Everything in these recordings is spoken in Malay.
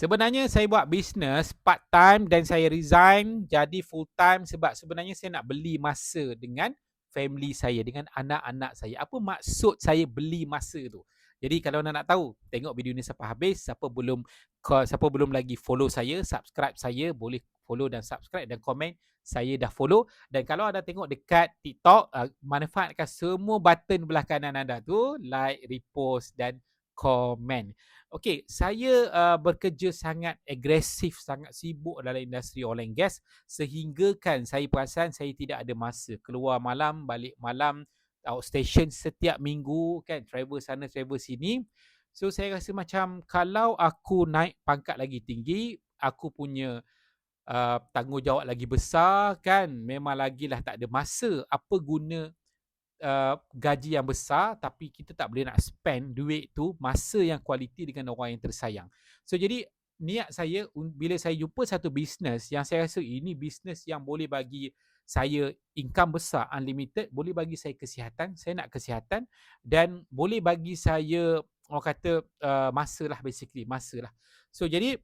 Sebenarnya saya buat bisnes part time dan saya resign jadi full time sebab sebenarnya saya nak beli masa dengan family saya, dengan anak-anak saya. Apa maksud saya beli masa tu? Jadi kalau anda nak tahu, tengok video ni sampai habis. Siapa belum siapa belum lagi follow saya, subscribe saya, boleh follow dan subscribe dan komen saya dah follow dan kalau anda tengok dekat TikTok uh, manfaatkan semua button belah kanan anda tu like, repost dan komen. Okey, saya uh, bekerja sangat agresif, sangat sibuk dalam industri oil and gas sehingga kan saya perasan saya tidak ada masa keluar malam, balik malam, outstation setiap minggu kan, travel sana, travel sini. So saya rasa macam kalau aku naik pangkat lagi tinggi, aku punya uh, tanggungjawab lagi besar kan, memang lagi lah tak ada masa. Apa guna uh, gaji yang besar tapi kita tak boleh nak spend duit tu masa yang kualiti dengan orang yang tersayang. So jadi niat saya bila saya jumpa satu bisnes yang saya rasa ini bisnes yang boleh bagi saya income besar unlimited, boleh bagi saya kesihatan, saya nak kesihatan dan boleh bagi saya orang kata uh, masa lah basically, masa lah. So jadi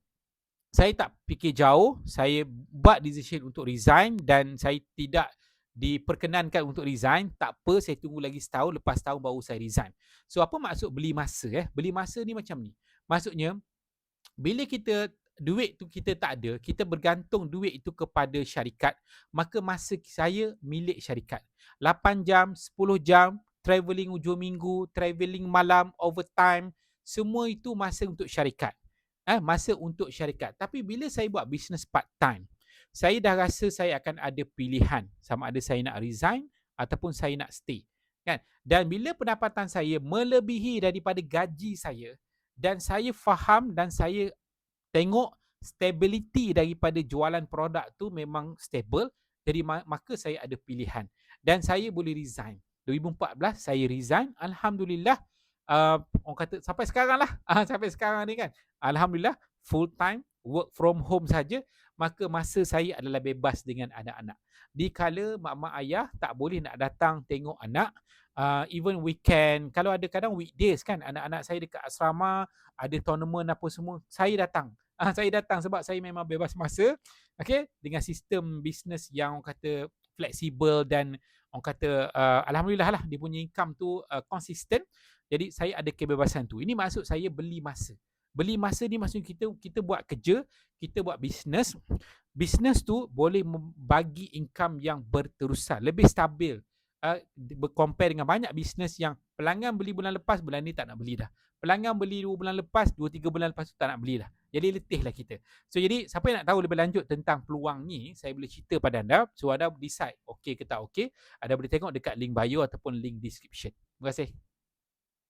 saya tak fikir jauh, saya buat decision untuk resign dan saya tidak diperkenankan untuk resign, tak apa saya tunggu lagi setahun, lepas setahun baru saya resign. So apa maksud beli masa eh? Beli masa ni macam ni. Maksudnya bila kita duit tu kita tak ada, kita bergantung duit itu kepada syarikat, maka masa saya milik syarikat. 8 jam, 10 jam, travelling hujung minggu, travelling malam, overtime, semua itu masa untuk syarikat. Eh, masa untuk syarikat. Tapi bila saya buat business part time, saya dah rasa saya akan ada pilihan sama ada saya nak resign ataupun saya nak stay. Kan? Dan bila pendapatan saya melebihi daripada gaji saya dan saya faham dan saya tengok stability daripada jualan produk tu memang stable, jadi maka saya ada pilihan dan saya boleh resign. 2014 saya resign, alhamdulillah uh, orang kata sampai sekarang lah, uh, sampai sekarang ni kan. Alhamdulillah full time work from home saja maka masa saya adalah bebas dengan anak-anak. Dikala mak-mak ayah tak boleh nak datang tengok anak, uh, even weekend, kalau ada kadang weekdays kan, anak-anak saya dekat asrama, ada tournament apa semua, saya datang. Uh, saya datang sebab saya memang bebas masa, okay, dengan sistem bisnes yang orang kata fleksibel dan orang kata uh, Alhamdulillah lah dia punya income tu uh, konsisten. Jadi saya ada kebebasan tu. Ini maksud saya beli masa. Beli masa ni maksudnya kita kita buat kerja, kita buat bisnes. Bisnes tu boleh bagi income yang berterusan, lebih stabil. Uh, compare dengan banyak bisnes yang pelanggan beli bulan lepas, bulan ni tak nak beli dah. Pelanggan beli dua bulan lepas, dua tiga bulan lepas tu tak nak beli dah. Jadi letih lah kita. So jadi siapa yang nak tahu lebih lanjut tentang peluang ni, saya boleh cerita pada anda. So anda decide okay ke tak okay. Anda boleh tengok dekat link bio ataupun link description. Terima kasih.